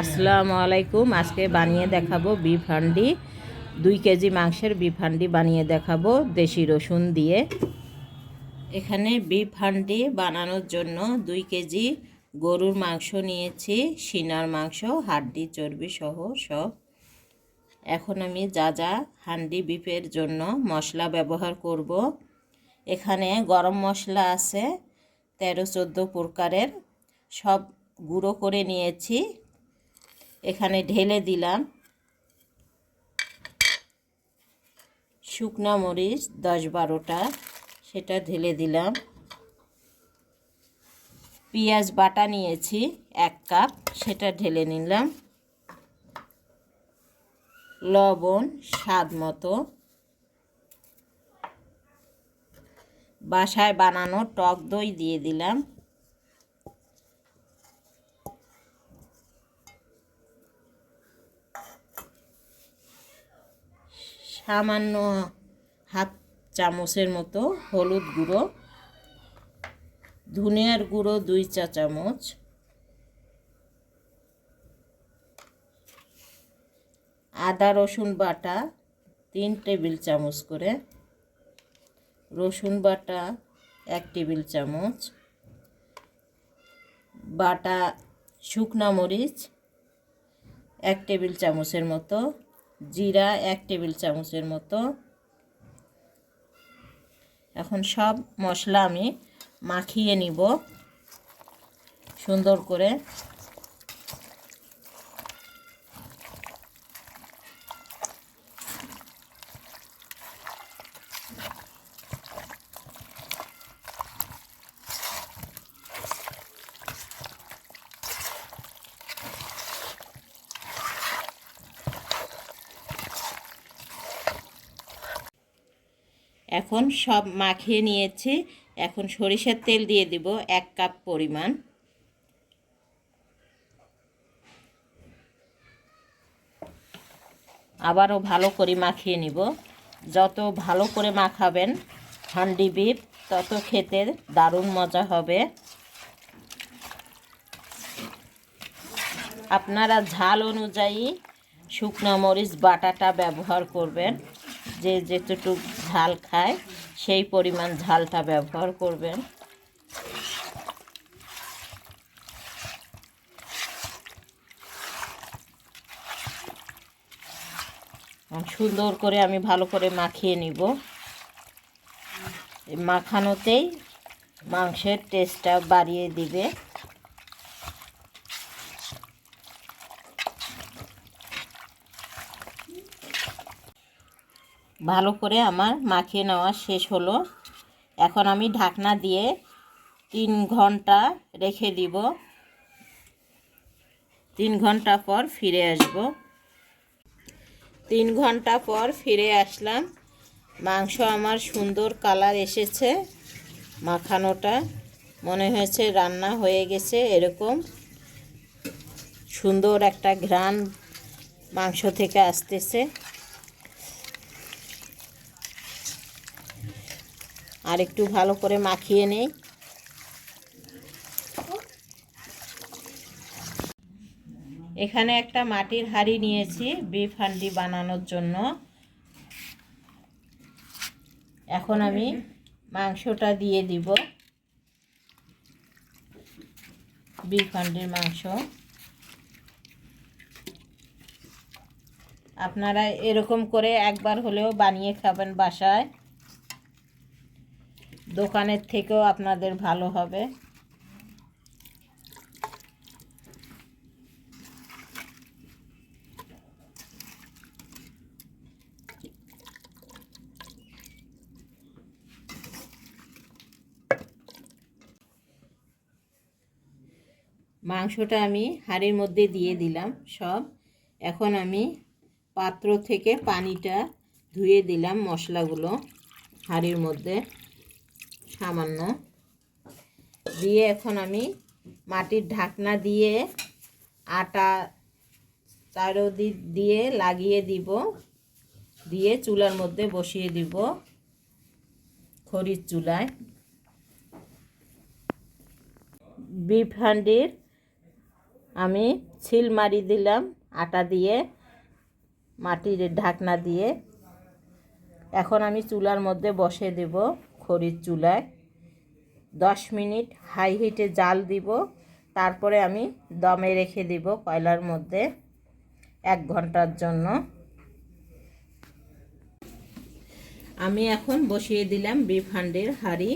আসসালামু আলাইকুম। আজকে বানিয়ে দেখাবো বিফ হান্ডি। দুই কেজি মাংসের বিফ হান্ডি বানিয়ে দেখাবো দেশি রসুন দিয়ে। এখানে বিফ হান্ডি বানানোর জন্য দুই কেজি গরুর মাংস নিয়েছি, সিনার মাংস, হাড্ডি, চর্বি সহ সব। এখন আমি যা যা হান্ডি বিফের জন্য মশলা ব্যবহার করব। এখানে গরম মশলা আছে, তেরো চোদ্দ প্রকারের। সব গুঁড়ো করে নিয়েছি। এখানে ঢেলে দিলাম। শুকনা মরিচ দশ বারোটা, সেটা ঢেলে দিলাম। পেঁয়াজ বাটা নিয়েছি এক কাপ, সেটা ঢেলে নিলাম। লবণ স্বাদ মতো। বাসায় বানানো টক দই দিয়ে দিলাম। সামান্য হাত চামচের মতো হলুদ গুঁড়ো, ধনিয়ার গুঁড়ো দুই চা চামচ, আদা রসুন বাটা তিন টেবিল চামচ করে, রসুন বাটা এক টেবিল চামচ, বাটা শুকনা মরিচ এক টেবিল চামচের মতো জিরা এক টেবিল চামচের মতো। এখন সব মশলা আমি মাখিয়ে নিব সুন্দর করে। এখন সব মাখিয়ে নিয়েছি। এখন সরিষার তেল দিয়ে দিব এক কাপ পরিমাণ। আবারও ভালো করে মাখিয়ে নিব। যত ভালো করে মাখাবেন হান্ডি বিপ তত খেতে দারুণ মজা হবে। আপনারা ঝাল অনুযায়ী শুকনো মরিচ, বাটাটা ব্যবহার করবেন। যে যেতটুক ঝাল খায়, সেই পরিমাণ ঝালটা ব্যবহার করবেন। সুন্দর করে আমি ভালো করে মাখিয়ে নিব। মাখানোতেই মাংসের টেস্টটা বাড়িয়ে দিবে। ভালো করে আমার মাখিয়ে নেওয়া শেষ হলো। এখন আমি ঢাকনা দিয়ে তিন ঘণ্টা রেখে দিব। তিন ঘণ্টা পর ফিরে আসব। তিন ঘণ্টা পর ফিরে আসলাম। মাংস আমার সুন্দর কালার এসেছে মাখানোটা। মনে হয়েছে রান্না হয়ে গেছে এরকম। সুন্দর একটা ঘ্রাণ মাংস থেকে আসতেছে। আর একটু ভালো করে মাখিয়ে নেই। এখানে একটা মাটির হাঁড়ি নিয়েছি বিফ হান্ডি বানানোর জন্য। এখন আমি মাংসটা দিয়ে দিব। বিফ হান্ডির মাংস। আপনারা এরকম করে একবার হলেও বানিয়ে খাবেন বাসায়। দোকানের থেকেও আপনাদের ভালো হবে। মাংসটা আমি হাঁড়ির মধ্যে দিয়ে দিলাম সব। এখন আমি পাত্র থেকে পানিটা ধুয়ে দিলাম মশলাগুলো হাঁড়ির মধ্যে। সামান্য। দিয়ে এখন আমি মাটির ঢাকনা দিয়ে আটা চারোদিক দিয়ে লাগিয়ে দিব। দিয়ে চুলার মধ্যে বসিয়ে দিব খড়ির চুলায়। বিফ হান্ডির আমি ছিল মারি দিলাম আটা দিয়ে মাটির ঢাকনা দিয়ে। এখন আমি চুলার মধ্যে বসে দেব। খড়ির চুলায় দশ মিনিট হাই হিটে জাল দিব। তারপরে আমি দমে রেখে দিব কয়লার মধ্যে এক ঘণ্টার জন্য। আমি এখন বসিয়ে দিলাম বিফ হান্ডির হাঁড়ি,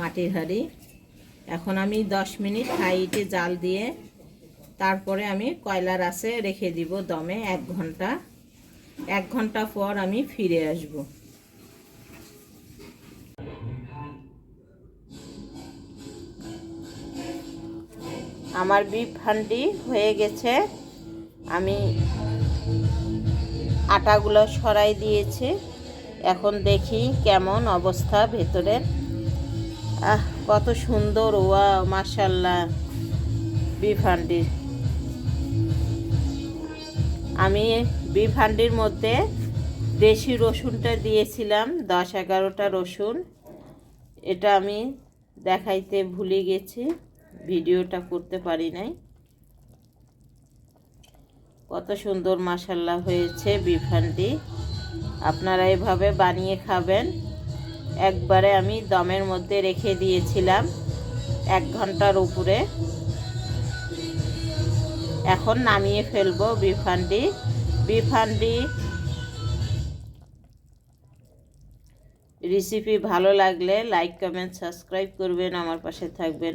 মাটির হাঁড়ি। এখন আমি দশ মিনিট হাই হিটে জাল দিয়ে তারপরে আমি কয়লার আছে রেখে দিব দমে এক ঘণ্টা। এক ঘণ্টা পর আমি ফিরে আসব। আমার বিফ হান্ডি হয়ে গেছে। আমি আটাগুলো সরাই দিয়েছি। এখন দেখি কেমন অবস্থা ভেতরের আহ, কত সুন্দর ওয়া মার্শাল্লাহ বিফ হান্ডির আমি বিফ হান্ডির মধ্যে দেশি রসুনটা দিয়েছিলাম, দশ এগারোটা রসুন। এটা আমি দেখাইতে ভুলে গেছি। ভিডিওটা করতে পারি নাই। কত সুন্দর মাসাল্লা হয়েছে বিফ হান্ডি আপনারা এভাবে বানিয়ে খাবেন। একবারে আমি দমের মধ্যে রেখে দিয়েছিলাম এক ঘণ্টার উপরে। এখন নামিয়ে ফেলব বিফান্ডি বিফান্ডি রেসিপি ভালো লাগলে লাইক কমেন্ট সাবস্ক্রাইব করবেন, আমার পাশে থাকবেন।